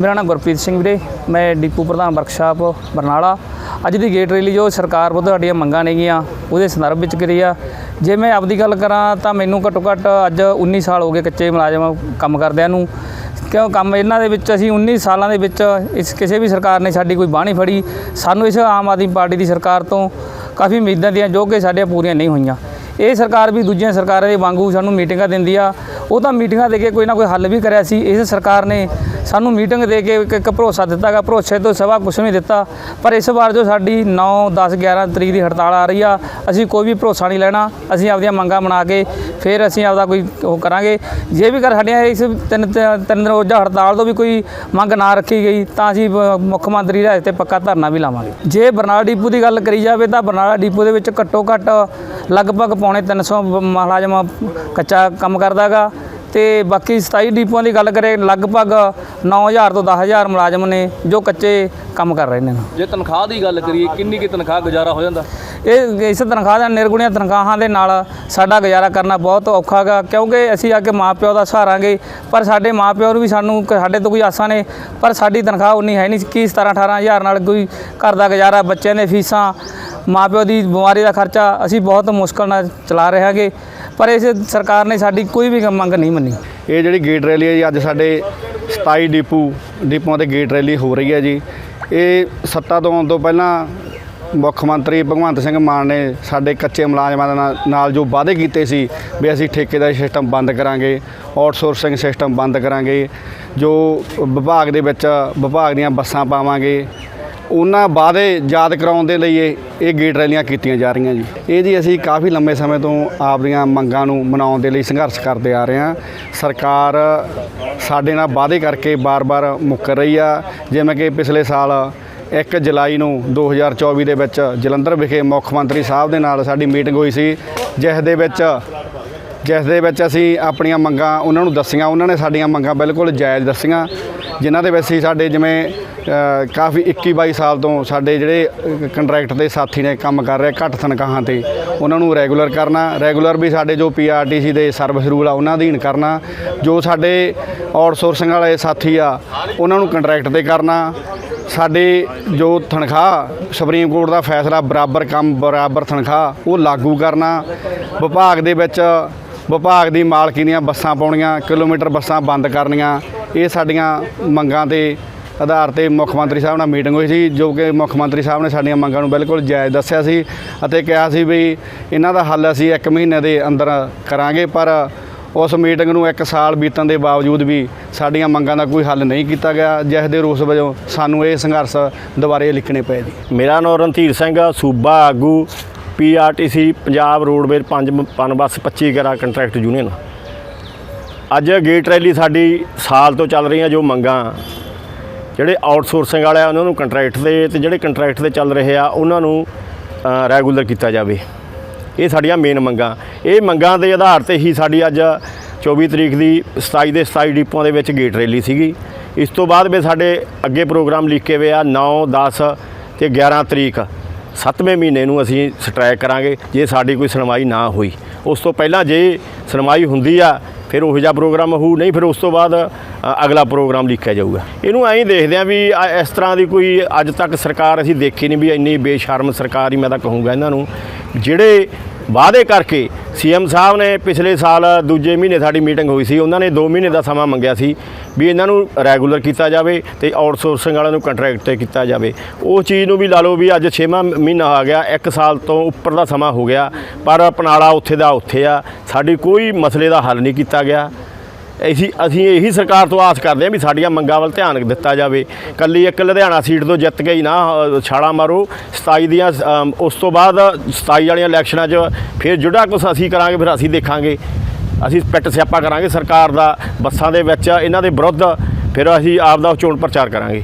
ਮੇਰਾ ਨਾਮ ਗੁਰਪ੍ਰੀਤ ਸਿੰਘ ਵੀਰੇ, ਮੈਂ ਡਿਪੂ ਪ੍ਰਧਾਨ ਵਰਕਸ਼ਾਪ ਬਰਨਾਲਾ। ਅੱਜ ਦੀ ਗੇਟ ਰੈਲੀ ਜੋ ਸਰਕਾਰ ਵੱਲੋਂ ਸਾਡੀਆਂ ਮੰਗਾਂ ਨੇਗੀਆਂ, ਉਹਦੇ ਸੰਦਰਭ ਵਿੱਚ ਕਰੀ ਆ। ਜੇ ਮੈਂ ਆਪਦੀ ਗੱਲ ਕਰਾਂ ਤਾਂ ਮੈਨੂੰ ਘੱਟੋ ਘੱਟ ਅੱਜ 19 ਸਾਲ ਹੋ ਗਏ ਕੱਚੇ ਮੁਲਾਜ਼ਮ ਕੰਮ ਕਰਦਿਆਂ ਨੂੰ। ਕਿਉਂ ਕੰਮ ਇਹਨਾਂ ਦੇ ਵਿੱਚ, ਅਸੀਂ 19 ਸਾਲਾਂ ਦੇ ਵਿੱਚ ਇਸ ਕਿਸੇ ਵੀ ਸਰਕਾਰ ਨੇ ਸਾਡੀ ਕੋਈ ਬਾਹ ਨਹੀਂ ਫੜੀ। ਸਾਨੂੰ ਇਸ ਆਮ ਆਦਮੀ ਪਾਰਟੀ ਦੀ ਸਰਕਾਰ ਤੋਂ ਕਾਫੀ ਉਮੀਦਾਂ ਦੀਆਂ ਜੋ ਕਿ ਸਾਡੀਆਂ ਪੂਰੀਆਂ ਨਹੀਂ ਹੋਈਆਂ। ਇਹ ਸਰਕਾਰ ਵੀ ਦੂਜੀਆਂ ਸਰਕਾਰਾਂ ਦੇ ਵਾਂਗੂ ਸਾਨੂੰ ਮੀਟਿੰਗਾਂ ਦਿੰਦੀ ਆ। ਉਹ ਤਾਂ ਮੀਟਿੰਗਾਂ ਦੇ ਕੇ ਕੋਈ ਨਾ ਕੋਈ ਹੱਲ ਵੀ ਕਰਿਆ ਸੀ। ਇਸ ਸਰਕਾਰ ਨੇ ਸਾਨੂੰ ਮੀਟਿੰਗ ਦੇ ਕੇ ਇੱਕ ਇੱਕ ਭਰੋਸਾ ਦਿੱਤਾਗਾ ਭਰੋਸੇ ਤੋਂ ਸਵਾ ਕੁਛ ਨਹੀਂ ਦਿੱਤਾ। ਪਰ ਇਸ ਵਾਰ ਜੋ ਸਾਡੀ 9 10 11 ਤਰੀਕ ਦੀ ਹੜਤਾਲ ਆ ਰਹੀ ਆ, ਅਸੀਂ ਕੋਈ ਵੀ ਭਰੋਸਾ ਨਹੀਂ ਲੈਣਾ। ਅਸੀਂ ਆਪਦੀਆਂ ਮੰਗਾਂ ਬਣਾ ਕੇ ਫਿਰ ਅਸੀਂ ਆਪਦਾ ਕੋਈ ਉਹ ਕਰਾਂਗੇ। ਜੇ ਵੀ ਕਰ ਸਾਡੀਆਂ ਇਸ ਤਿੰਨ ਤਿੰਨ ਰੋਜ਼ਾ ਹੜਤਾਲ ਤੋਂ ਵੀ ਕੋਈ ਮੰਗ ਨਾ ਰੱਖੀ ਗਈ, ਤਾਂ ਅਸੀਂ ਮੁੱਖ ਮੰਤਰੀ ਦੇ ਤੇ ਪੱਕਾ ਧਰਨਾ ਵੀ ਲਾਵਾਂਗੇ। ਜੇ ਬਰਨਾਲਾ ਡਿਪੂ ਦੀ ਗੱਲ ਕਰੀ ਜਾਵੇ ਤਾਂ ਬਰਨਾਲਾ ਡਿਪੂ ਦੇ ਵਿੱਚ ਘੱਟੋ ਘੱਟ ਲਗਭਗ ਪੌਣੇ 300 ਬ- ਮੁਲਾਜ਼ਮ ਕੱਚਾ ਕੰਮ ਕਰਦਾਗਾ ਤੇ ਬਾਕੀ 27 ਡਿਪੂਆਂ ਦੀ ਗੱਲ ਕਰੇ ਲਗਭਗ 9000 ਤੋਂ 10000 ਮੁਲਾਜ਼ਮ ਨੇ ਜੋ ਕੱਚੇ ਕੰਮ ਕਰ ਰਹੇ ਨੇ। ਜੇ ਤਨਖਾਹ ਦੀ ਗੱਲ ਕਰੀਏ ਕਿੰਨੀ ਕੀ ਤਨਖਾਹ ਗੁਜ਼ਾਰਾ ਹੋ ਜਾਂਦਾ? ਇਹ ਇਸ ਤਨਖਾਹ ਦਾ ਨਿਰਗੁਣੀਆਂ ਤਨਖਾਹਾਂ ਦੇ ਨਾਲ ਸਾਡਾ ਗੁਜ਼ਾਰਾ ਕਰਨਾ ਬਹੁਤ ਔਖਾ ਗਾ ਕਿਉਂਕਿ ਅਸੀਂ ਅੱਗੇ ਮਾਪਿਓ ਦਾ ਸਹਾਰਾਂਗੇ ਪਰ ਸਾਡੇ ਮਾਪਿਓ ਨੂੰ ਵੀ ਸਾਨੂੰ ਕ- ਸਾਡੇ ਤੋਂ ਕੋਈ ਆਸਾਂ ਨੇ ਪਰ ਸਾਡੀ ਤਨਖਾਹ ਉਨੀ ਹੈ ਨਹੀਂ ਕਿ 17 18000 ਨਾਲ ਕੋਈ ਘਰ ਦਾ ਗੁਜ਼ਾਰਾ ਬੱਚਿਆਂ ਦੇ ਫੀਸਾਂ ਮਾਪਿਓ ਦੀ ਬਿਮਾਰੀ ਦਾ ਖਰਚਾ ਅਸੀਂ ਬਹੁਤ ਮੁਸ਼ਕਲ ਨਾਲ ਚਲਾ ਰਹੇ ਹਾਂਗੇ। ਪਰ ਇਸ ਸਰਕਾਰ ਨੇ ਸਾਡੀ ਕੋਈ ਵੀ ਮੰਗ ਨਹੀਂ ਮੰਨੀ। ਇਹ ਜਿਹੜੀ ਗੇਟ ਰੈਲੀ ਹੈ ਜੀ, ਅੱਜ ਸਾਡੇ 27 ਡਿਪੂ, ਡਿਪੂਆਂ ਤੇ ਗੇਟ ਰੈਲੀ ਹੋ ਰਹੀ ਹੈ ਜੀ। ਇਹ ਸੱਤਾ ਤੋਂ ਆਉਣ ਤੋਂ ਪਹਿਲਾਂ ਮੁੱਖ ਮੰਤਰੀ ਭਗਵੰਤ ਸਿੰਘ ਮਾਨ ਨੇ ਸਾਡੇ ਕੱਚੇ ਮੁਲਾਜ਼ਮਾਂ ਦੇ ਨਾਲ- ਨਾਲ ਜੋ ਵਾਅਦੇ ਕੀਤੇ ਸੀ ਵੀ ਅਸੀਂ ਠੇਕੇਦਾਰੀ ਸਿਸਟਮ ਬੰਦ ਕਰਾਂਗੇ, ਆਊਟਸੋਰਸਿੰਗ ਸਿਸਟਮ ਬੰਦ ਕਰਾਂਗੇ, ਜੋ ਵਿਭਾਗ ਦੇ ਵਿੱਚ ਵਿਭਾਗ ਦੀਆਂ ਬੱਸਾਂ ਪਾਵਾਂਗੇ ਉਹਨਾਂ ਵਾਅਦੇ ਯਾਦ ਕਰਾਉਣ ਦੇ ਲਈ ਇਹ ਇਹ ਗੇਟ ਰੈਲੀਆਂ ਕੀਤੀਆਂ ਜਾ ਰਹੀਆਂ ਜੀ। ਇਹ ਜੀ ਅਸੀਂ ਕਾਫੀ ਲੰਮੇ ਸਮੇਂ ਤੋਂ ਆਪਦੀਆਂ ਮੰਗਾਂ ਨੂੰ ਮਨਾਉਣ ਦੇ ਲਈ ਸੰਘਰਸ਼ ਕਰਦੇ ਆ ਰਹੇ ਹਾਂ। ਸਰਕਾਰ ਸਾਡੇ ਨਾਲ ਵਾਅਦੇ ਕਰਕੇ ਬਾਰ-ਬਾਰ ਮੁੱਕਰ ਰਹੀ ਆ। ਜਿਵੇਂ ਕਿ ਪਿਛਲੇ ਸਾਲ 1 ਜੁਲਾਈ ਨੂੰ 2024 ਦੇ ਵਿੱਚ ਜਲੰਧਰ ਵਿਖੇ ਮੁੱਖ ਮੰਤਰੀ ਸਾਹਿਬ ਦੇ ਨਾਲ ਸਾਡੀ ਮੀਟਿੰਗ ਹੋਈ ਸੀ। ਜਿਸ ਦੇ ਵਿੱਚ ਜਿਸ ਦੇ ਵਿੱਚ ਅਸੀਂ ਆਪਣੀਆਂ ਮੰਗਾਂ ਉਹਨਾਂ ਨੂੰ ਦੱਸੀਆਂ। ਉਹਨਾਂ ਨੇ ਸਾਡੀਆਂ ਮੰਗਾਂ ਬਿਲਕੁਲ ਜਾਇਜ਼ ਦੱਸੀਆਂ। ਜਿਨ੍ਹਾਂ ਦੇ ਵਿੱਚ ਅਸੀਂ ਸਾਡੇ ਜਿਵੇਂ ਕਾਫੀ 21 22 ਸਾਲ ਤੋਂ ਸਾਡੇ ਜਿਹੜੇ ਕੰਟਰੈਕਟ ਦੇ ਸਾਥੀ ਨੇ, ਕੰਮ ਕਰ ਰਹੇ ਘੱਟ ਤਨਖਾਹਾਂ ਤੇ, ਉਹਨਾਂ ਨੂੰ ਰੈਗੂਲਰ ਕਰਨਾ ਰੈਗੂਲਰ ਵੀ ਸਾਡੇ ਜੋ ਪੀਆਰਟੀਸੀ ਦੇ ਸਰਵਿਸ ਰੂਲ ਆ, ਉਹਨਾਂ ਅਧੀਨ ਕਰਨਾ, ਜੋ ਸਾਡੇ ਆਊਟਸੋਰਸਿੰਗ ਵਾਲੇ ਸਾਥੀ ਆ, ਉਹਨਾਂ ਨੂੰ ਕੰਟਰੈਕਟ ਤੇ ਕਰਨਾ, ਸਾਡੇ ਜੋ ਤਨਖਾਹ, ਸੁਪਰੀਮ ਕੋਰਟ ਦਾ ਫੈਸਲਾ ਬਰਾਬਰ ਕੰਮ, ਬਰਾਬਰ ਤਨਖਾਹ, ਉਹ ਲਾਗੂ ਕਰਨਾ, ਵਿਭਾਗ ਦੇ ਵਿੱਚ, ਵਿਭਾਗ ਦੀ ਮਾਲਕੀ ਦੀਆਂ ਬੱਸਾਂ ਪਾਉਣੀਆਂ, ਕਿਲੋਮੀਟਰ ਬੱਸਾਂ ਬੰਦ ਕਰਨੀਆਂ ਇਹ ਸਾਡੀਆਂ ਮੰਗਾਂ ਦੇ ਆਧਾਰ ਤੇ ਮੁੱਖ ਮੰਤਰੀ ਸਾਹਿਬ ਨਾਲ ਮੀਟਿੰਗ ਹੋਈ ਸੀ, ਜੋ ਕਿ ਮੁੱਖ ਮੰਤਰੀ ਸਾਹਿਬ ਨੇ ਸਾਡੀਆਂ ਮੰਗਾਂ ਨੂੰ ਬਿਲਕੁਲ ਜਾਇਜ਼ ਦੱਸਿਆ ਸੀ ਅਤੇ ਕਿਹਾ ਸੀ ਵੀ ਇਹਨਾਂ ਦਾ ਹੱਲ ਅਸੀਂ 1 ਮਹੀਨੇ ਦੇ ਅੰਦਰ ਕਰਾਂਗੇ, ਪਰ ਉਸ ਮੀਟਿੰਗ ਨੂੰ 1 ਸਾਲ ਬੀਤਣ ਦੇ ਬਾਵਜੂਦ ਵੀ ਸਾਡੀਆਂ ਮੰਗਾਂ ਦਾ ਕੋਈ ਹੱਲ ਨਹੀਂ ਕੀਤਾ ਗਿਆ, ਜਿਸ ਦੇ ਰੋਸ ਵਜੋਂ ਸਾਨੂੰ ਇਹ ਸੰਘਰਸ਼ ਦੁਬਾਰੇ ਲਿਖਣੇ ਪਏ ਜੀ। ਮੇਰਾ ਨਾਮ ਰਣਧੀਰ ਸਿੰਘ ਸੂਬਾ ਆਗੂ, ਪੀਆਰਟੀਸੀ, ਪੰਜਾਬ ਰੋਡਵੇਜ਼ ਪੰਜ ਪਨ ਬੱਸ 25 ਗਰਾ ਕੰਟਰੈਕਟ ਯੂਨੀਅਨ। ਅੱਜ ਗੇਟ ਰੈਲੀ ਸਾਡੀ ਸਾਲ ਤੋਂ ਚੱਲ ਰਹੀਆਂ ਜੋ ਮੰਗਾਂ, ਜਿਹੜੇ ਆਊਟਸੋਰਸਿੰਗ ਵਾਲੇ ਆ ਉਹਨਾਂ ਨੂੰ ਕੰਟਰੈਕਟ ਦੇ ਤੇ ਜਿਹੜੇ ਕੰਟਰੈਕਟ ਤੇ ਚੱਲ ਰਹੇ ਆ, ਉਹਨਾਂ ਨੂੰ ਰੈਗੂਲਰ ਕੀਤਾ ਜਾਵੇ। ਇਹ ਸਾਡੀਆਂ ਮੇਨ ਮੰਗਾਂ। ਇਹ ਮੰਗਾਂ ਦੇ ਆਧਾਰ ਤੇ ਹੀ ਸਾਡੀ ਅੱਜ 24 ਤਰੀਕ ਦੀ 27 ਦੇ 27 ਡਿਪੂਆਂ ਦੇ ਵਿੱਚ ਗੇਟ ਰੈਲੀ ਸੀਗੀ। ਇਸ ਤੋਂ ਬਾਅਦ ਵੀ ਸਾਡੇ ਅੱਗੇ ਪ੍ਰੋਗਰਾਮ ਲਿਖੇ ਹੋਏ ਆ 9 10 ਤੇ 11 ਤਰੀਕ, ਸੱਤਵੇਂ ਮਹੀਨੇ ਨੂੰ ਅਸੀਂ ਸਟ੍ਰਾਈਕ ਕਰਾਂਗੇ, ਜੇ ਸਾਡੀ ਕੋਈ ਸੁਣਵਾਈ ਨਾ ਹੋਈ। ਉਸ ਤੋਂ ਪਹਿਲਾਂ ਜੇ ਸੁਣਵਾਈ ਹੁੰਦੀ ਆ ਫਿਰ ਉਹ ਜਿਹਾ ਪ੍ਰੋਗਰਾਮ ਹੋਊ, ਨਹੀਂ ਫਿਰ ਉਸ ਤੋਂ ਬਾਅਦ ਅਗਲਾ ਪ੍ਰੋਗਰਾਮ ਲਿਖਿਆ ਜਾਊਗਾ। ਇਹਨੂੰ ਐਂ ਹੀ ਦੇਖਦੇ ਆ ਵੀ ਇਸ ਤਰ੍ਹਾਂ ਦੀ ਕੋਈ ਅੱਜ ਤੱਕ ਸਰਕਾਰ ਅਸੀਂ ਦੇਖੀ ਨਹੀਂ ਵੀ ਇੰਨੀ ਬੇਸ਼ਰਮ ਸਰਕਾਰ ਹੀ ਮੈਂ ਤਾਂ ਕਹੂੰਗਾ ਇਹਨਾਂ ਨੂੰ। ਜਿਹੜੇ ਵਾਅਦੇ ਕਰਕੇ ਸੀਐਮ ਸਾਹਿਬ ਨੇ ਪਿਛਲੇ ਸਾਲ ਦੂਜੇ ਮਹੀਨੇ ਸਾਡੀ ਮੀਟਿੰਗ ਹੋਈ ਸੀ, ਉਹਨਾਂ ਨੇ 2 ਮਹੀਨੇ ਦਾ ਸਮਾਂ ਮੰਗਿਆ ਸੀ ਵੀ ਇਹਨਾਂ ਨੂੰ ਰੈਗੂਲਰ ਕੀਤਾ ਜਾਵੇ ਤੇ ਆਊਟਸੋਰਸਿੰਗ ਵਾਲਿਆਂ ਨੂੰ ਕੰਟਰੈਕਟ ਤੇ ਕੀਤਾ ਜਾਵੇ। ਉਹ ਚੀਜ਼ ਨੂੰ ਵੀ ਲਾ ਲਓ ਵੀ ਅੱਜ 6ਵਾਂ ਮਹੀਨਾ ਆ ਗਿਆ 1 ਸਾਲ ਤੋਂ ਉੱਪਰ ਦਾ ਸਮਾਂ ਹੋ ਗਿਆ, ਪਰ ਪਨਾਲਾ ਉੱਥੇ ਦਾ ਉੱਥੇ ਆ। ਸਾਡੀ ਕੋਈ ਮਸਲੇ ਦਾ ਹੱਲ ਨਹੀਂ ਕੀਤਾ ਗਿਆ। ਅਸੀਂ ਅਸੀਂ ਇਹੀ ਸਰਕਾਰ ਤੋਂ ਆਸ ਕਰਦੇ ਹਾਂ ਵੀ ਸਾਡੀਆਂ ਮੰਗਾਂ ਵੱਲ ਧਿਆਨ ਦਿੱਤਾ ਜਾਵੇ। ਕੱਲੀ ਇੱਕ ਲੁਧਿਆਣਾ ਸੀਟ ਤੋਂ ਜਿੱਤ ਗਈ ਨਾ ਅ, ਮਾਰੋ। 27 ਦੀਆਂ ਉਸ ਤੋਂ ਬਾਅਦ 27 ਵਾਲੀਆਂ ਇਲੈਕਸ਼ਨਾਂ 'ਚ ਫਿਰ ਜਿਹੜਾ ਕੁਝ ਅਸੀਂ ਕਰਾਂਗੇ ਫਿਰ ਅਸੀਂ ਦੇਖਾਂਗੇ। ਅਸੀਂ ਪਿੱਟ ਸਿਆਪਾ ਕਰਾਂਗੇ ਸਰਕਾਰ ਦਾ ਬੱਸਾਂ ਦੇ ਵਿੱਚ ਇਹਨਾਂ ਦੇ ਵਿਰੁੱਧ ਫਿਰ ਅਸੀਂ ਆਪ ਦਾ ਚੋਣ ਪ੍ਰਚਾਰ ਕਰਾਂਗੇ।